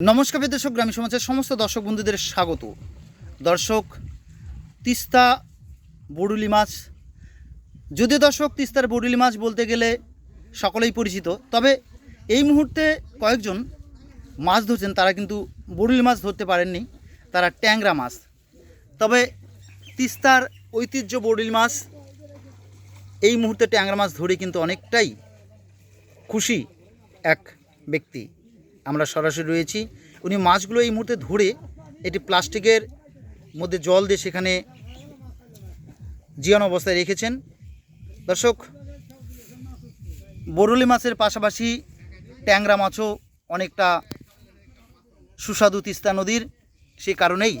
নমস্কার দর্শক, গ্রামীণ সমাজের সমস্ত দর্শক বন্ধুদের স্বাগত। দর্শক, তিস্তা বড়ুলি মাছ। যদিও দর্শক, তিস্তার বড়ুলি মাছ বলতে গেলে সকলেই পরিচিত, তবে এই মুহূর্তে কয়েকজন মাছ ধরছেন, তারা কিন্তু বড়ুলি মাছ ধরতে পারেননি, তারা ট্যাংরা মাছ। তবে তিস্তার ঐতিহ্য বড়ুলি মাছ, এই মুহূর্তে ট্যাংরা মাছ ধরে কিন্তু অনেকটাই খুশি এক ব্যক্তি। আমরা সরাসরি রয়েছি। উনি মাছগুলো এই মুহূর্তে ধরে এটি প্লাস্টিকের মধ্যে জল দিয়ে সেখানে জিয়ানো অবস্থায় রেখেছেন। দর্শক, বরুলি মাছের পাশাপাশি ট্যাংরা মাছও অনেকটা সুস্বাদু তিস্তা নদীর সে কারণেই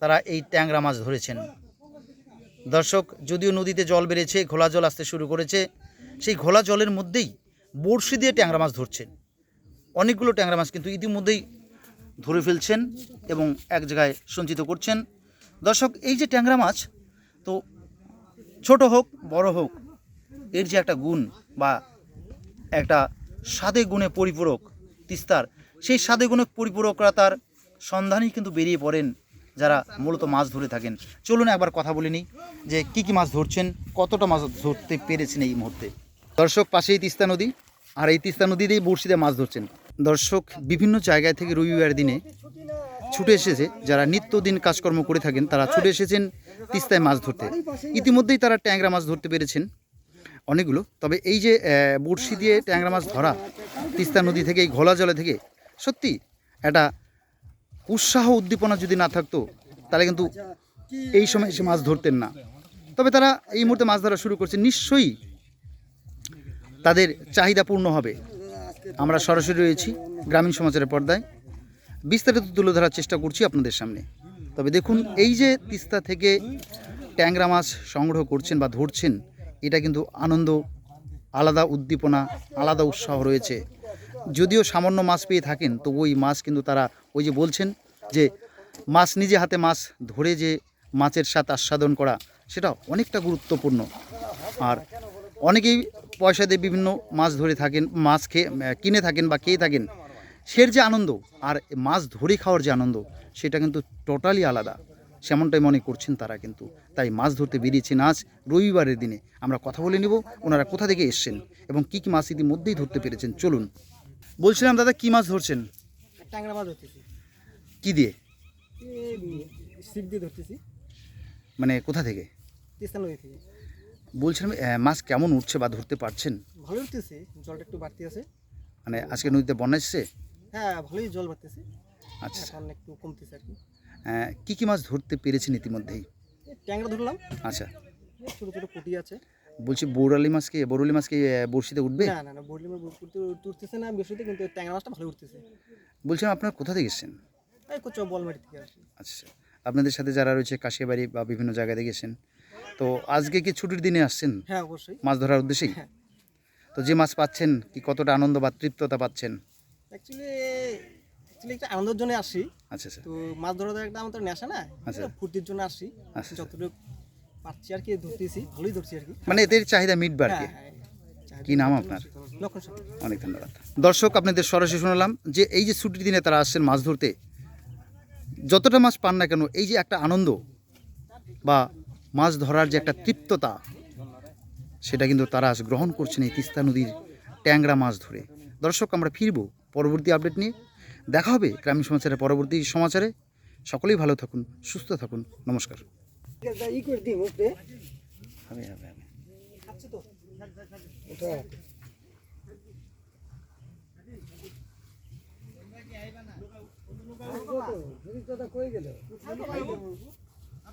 তারা এই ট্যাংরা মাছ ধরেছেন। দর্শক, যদিও নদীতে জল বেড়েছে, ঘোলা জল আসতে শুরু করেছে, সেই ঘোলা জলের মধ্যেই বড়শি দিয়ে ট্যাংরা মাছ ধরছেন। অনেকগুলো ট্যাংরা মাছ কিন্তু ইতিমধ্যেই ধরে ফেলছেন এবং এক জায়গায় সঞ্চিত করছেন। দর্শক, এই যে ট্যাংরা মাছ, তো ছোট হোক, বড় হোক, এর যে একটা গুণ বা একটা স্বাদে গুণে পরিপূরক তিস্তার, সেই স্বাদে গুণে পরিপূরকরা তার সন্ধানেই কিন্তু বেরিয়ে পড়েন যারা মূলত মাছ ধরে থাকেন। চলুন একবার কথা বলে নিই যে কি কি মাছ ধরছেন, কতটা মাছ ধরতে পেরেছেন এই মুহূর্তে। দর্শক, পাশেই তিস্তা নদী, আর এই তিস্তা নদীতেই বড়শিতে মাছ ধরছেন। দর্শক বিভিন্ন জায়গায় থেকে রবিবার দিনে ছুটে এসেছে। যারা নিত্যদিন কাজকর্ম করে থাকেন, তারা ছুটে এসেছেন তিস্তায় মাছ ধরতে। ইতিমধ্যেই তারা ট্যাংরা মাছ ধরতে পেরেছেন অনেকগুলো। তবে এই যে বড়শি দিয়ে ট্যাংরা মাছ ধরা, তিস্তা নদী থেকে, এই ঘোলা জলে থেকে, সত্যি একটা উৎসাহ, উদ্দীপনা যদি না থাকতো, তাহলে কিন্তু এই সময় এসে মাছ ধরতেন না। তবে তারা এই মুহূর্তে মাছ ধরা শুরু করছে। নিশ্চয়ই তাদের চাহিদা পূর্ণ হবে। আমরা সরাসরি রয়েছি গ্রামীণ সমাচারের পর্দায়। বিস্তারিত তুলে ধরার চেষ্টা করছি আপনাদের সামনে। তবে দেখুন, এই যে তিস্তা থেকে ট্যাংরা মাছ সংগ্রহ করছেন বা ধরছেন, এটা কিন্তু আনন্দ, আলাদা উদ্দীপনা, আলাদা উৎসাহ রয়েছে। যদিও সামান্য মাছ পেয়ে থাকেন তো ওই মাছ কিন্তু তারা ওই যে বলছেন যে মাছ নিজে হাতে মাছ ধরে যে মাছের স্বাদ আস্বাদন করা, সেটা অনেকটা গুরুত্বপূর্ণ। আর অনেকেই পয়সা দিয়ে বিভিন্ন মাছ ধরে থাকেন মাছ খেয়ে কিনে থাকেন বা খেয়ে থাকেন সের যে আনন্দ আর মাছ ধরে খাওয়ার যে আনন্দ সেটা কিন্তু টোটালি আলাদা। সেমনটাই মনে করছেন তারা কিন্তু। তাই মাছ ধরতে বেরিয়েছেন আজ রবিবারের দিনে। আমরা কথা বলে নিব ওনারা কোথা থেকে এসছেন এবং কী কী মাছ ইতিমধ্যেই ধরতে পেরেছেন। চলুন। বলছিলাম দাদা কী মাছ ধরছেন? ট্যাংরা মাছ ধরতেছি। কি দিয়ে? সিপ দিয়ে ধরতেছি। মানে কোথা থেকে? তিস্তা নদী থেকে। বলছিলাম মাছ কেমন উঠছে বা ধরতে পারছেন? ভালোই উঠতেছে জলটা একটু বাড়তি আছে। মানে আজকে নদীতে বন্যা এসছে? হ্যাঁ ভালোই জল বাড়তেছে। আচ্ছা। এখন একটু কমতেছে আর কি। কি কি মাছ ধরতে পেরেছেন ইতিমধ্যেই? ট্যাংরা ধরলাম। আচ্ছা। ছোটো ছোটো পুঁটি আছে। বলছি বৌরালি মাছকে বরুলি মাছকে আহ, বড়শিতে উঠবে? না না না মাছ উঠতে উঠতেছে না বেশিতে কিন্তু ট্যাংরা মাছটা ভালো উঠতেছে। বলছিলাম আপনারা কোথা থেকে এসেছেন? এই কোচো বলমারি থেকে আসি আচ্ছা। আপনাদের সাথে যারা রয়েছে কাশিয়াবাড়ি বা বিভিন্ন জায়গা থেকে এসেছেন তো আজকে কি ছুটির দিনে আসছেন? হ্যাঁ অবশ্যই। মাছ ধরার উদ্দেশ্যেই? হ্যাঁ। তো যে মাছ পাচ্ছেন কি কতটা আনন্দ বা তৃপ্ততা পাচ্ছেন? অ্যাকচুয়ালি অ্যাকচুয়ালি একটা আনন্দের জন্য আসি। আচ্ছা আচ্ছা। তো মাছ ধরা একটা আমাদের নেশা না? আচ্ছা। ফুর্তির জন্য আসি। আচ্ছা। যতটুকু পারছি আর কি ধরতেছি ভালোই ধরছি আর কি। মানে এদের চাহিদা মিটবে আর কি। হ্যাঁ, হ্যাঁ। কি নাম আপনার? অনেক ধন্যবাদ। দর্শক আপনাদের সরাসরি শোনালাম যে এই যে ছুটির দিনে তারা আসছেন মাছ ধরতে যতটা মাছ পান না কেন এই যে একটা আনন্দ বা মাছ ধরার যে একটা তৃপ্ততা সেটা কিন্তু তারা আজ গ্রহণ করছেন এই তিস্তা নদীর ট্যাংরা মাছ ধরে দর্শক আমরা ফিরব পরবর্তী আপডেট নিয়ে দেখা হবে গ্রামীণ সমাচারের পরবর্তী সমাচারে সকলেই ভালো থাকুন সুস্থ থাকুন নমস্কার কই গেল